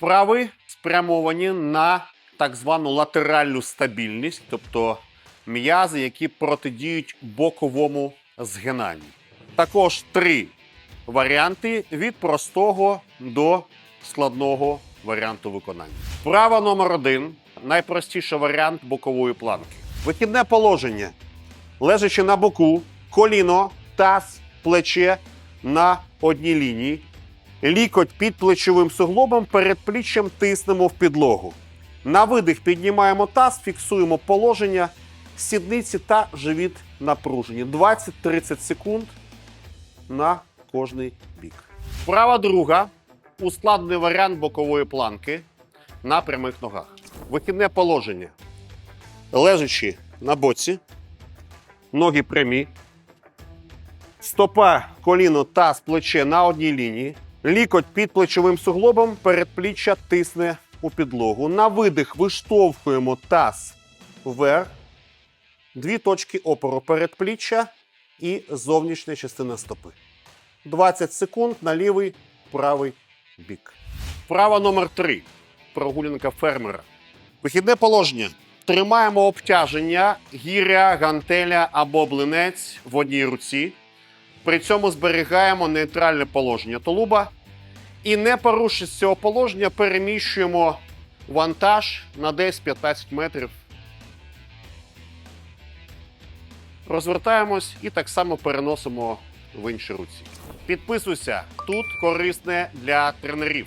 Вправи спрямовані на так звану латеральну стабільність, тобто м'язи, які протидіють боковому згинанню. Також три варіанти від простого до складного варіанту виконання. Вправа номер один найпростіший варіант бокової планки. Вихідне положення. Лежачи на боку, коліно, таз, плече на одній лінії. Лікоть під плечовим суглобом перед пліччям тиснемо в підлогу. На видих піднімаємо таз, фіксуємо положення, сідниці та живіт напружені. 20-30 секунд на кожний бік. Вправа друга ускладнений варіант бокової планки на прямих ногах. Вихідне положення. Лежачи на боці, ноги прямі, стопа, коліно, таз, плече на одній лінії. Лікоть під плечовим суглобом, передпліччя тисне у підлогу. На видих виштовхуємо таз вверх. Дві точки опору передпліччя і зовнішня частина стопи. 20 секунд на лівий, правий бік. Вправа номер 3 Прогулянка фермера. Вихідне положення. Тримаємо обтяження гіря, гантеля або блинець в одній руці. При цьому зберігаємо нейтральне положення тулуба. І не порушуючи цього положення, переміщуємо вантаж на десь 15 метрів. Розвертаємось і так само переносимо в інші руці. Підписуйся, тут корисне для тренерів.